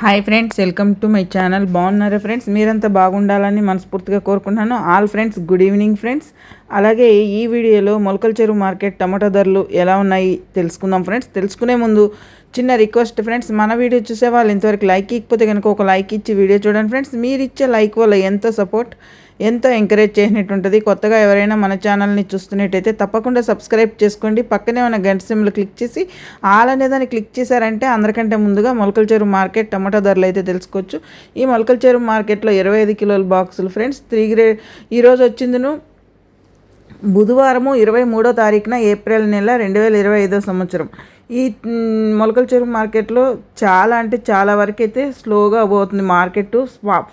Hi friends welcome to my channel బాగున్నారా friends మీరంతా బాగుండాలని మనస్ఫూర్తిగా కోరుకుంటున్నాను. All friends good evening friends అలాగే ఈ వీడియోలో మొలకల చెరువు మార్కెట్ టమాటా ధరలు ఎలా ఉన్నాయి తెలుసుకుందాం ఫ్రెండ్స్. తెలుసుకునే ముందు చిన్న రిక్వెస్ట్ ఫ్రెండ్స్ మన వీడియో చూసే వాళ్ళు ఇంతవరకు లైక్ ఇకపోతే కనుక ఒక లైక్ ఇచ్చి వీడియో చూడండి ఫ్రెండ్స్. మీరు ఇచ్చే లైక్ వల్ల ఎంతో సపోర్ట్ ఎంతో ఎంకరేజ్ చేసినట్టు ఉంటుంది. కొత్తగా ఎవరైనా మన ఛానల్ని చూస్తున్నట్టయితే తప్పకుండా సబ్స్క్రైబ్ చేసుకోండి. పక్కనే ఉన్న గంట సిమ్లు క్లిక్ చేసి ఆల్ అనే దాన్ని క్లిక్ చేశారంటే అందరికంటే ముందుగా మొలకల చెరువు మార్కెట్ టమాటా ధరలు అయితే తెలుసుకోవచ్చు. ఈ మొలకల చెరువు మార్కెట్లో ఇరవై ఐదు కిలోల బాక్సులు ఫ్రెండ్స్. త్రీ గ్రేడ్ ఈరోజు వచ్చిందిను బుధవారము ఇరవై మూడో తారీఖున ఏప్రిల్ నెల రెండు వేల ఇరవై ఐదో సంవత్సరం. ఈ మొలకల చెరువు మార్కెట్లో చాలా అంటే చాలా వరకు అయితే స్లోగా పోతుంది మార్కెట్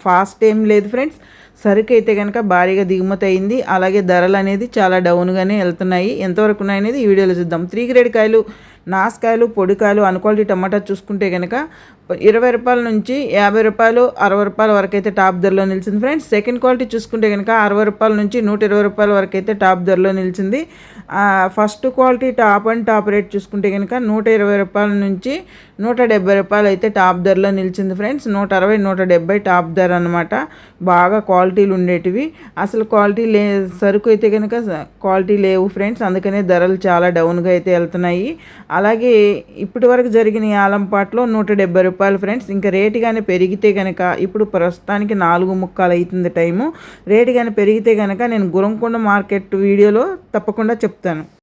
ఫాస్ట్ ఏం లేదు ఫ్రెండ్స్. సరుకు అయితే కనుక భారీగా దిగుమతి అయింది. అలాగే ధరలు అనేది చాలా డౌన్గానే వెళ్తున్నాయి. ఎంతవరకు ఉన్నాయనేది ఈ వీడియోలో చూద్దాం. త్రీ గ్రేడ్ కాయలు నాసుకాయలు పొడికాయలు అన్క్వాలిటీ టమాటా చూసుకుంటే కనుక ఇరవై రూపాయల నుంచి యాభై రూపాయలు అరవై రూపాయల వరకు అయితే టాప్ ధరలో నిలిచింది ఫ్రెండ్స్. సెకండ్ క్వాలిటీ చూసుకుంటే కనుక అరవై రూపాయల నుంచి నూట ఇరవై రూపాయల వరకు అయితే టాప్ ధరలో నిలిచింది. First quality top and top rate చూసుకుంటే కనుక నూట ఇరవై రూపాయల నుంచి నూట డెబ్బై రూపాయలు అయితే టాప్ ధరలో నిలిచింది ఫ్రెండ్స్. నూట అరవై నూట డెబ్బై టాప్ ధర అనమాట బాగా క్వాలిటీలు ఉండేటివి. అసలు క్వాలిటీ లే సరుకు అయితే కనుక క్వాలిటీ లేవు ఫ్రెండ్స్. అందుకనే ధరలు చాలా డౌన్గా అయితే వెళ్తున్నాయి. అలాగే ఇప్పటి వరకు జరిగిన ఆలంపాట్లో నూట డెబ్బై రూపాయలు ఫ్రెండ్స్. ఇంకా రేటు కానీ పెరిగితే కనుక ఇప్పుడు ప్రస్తుతానికి నాలుగు ముక్కలు అవుతుంది టైము. రేటు కానీ పెరిగితే కనుక నేను గురంకొండ మార్కెట్ వీడియోలో తప్పకుండా చెప్తాను.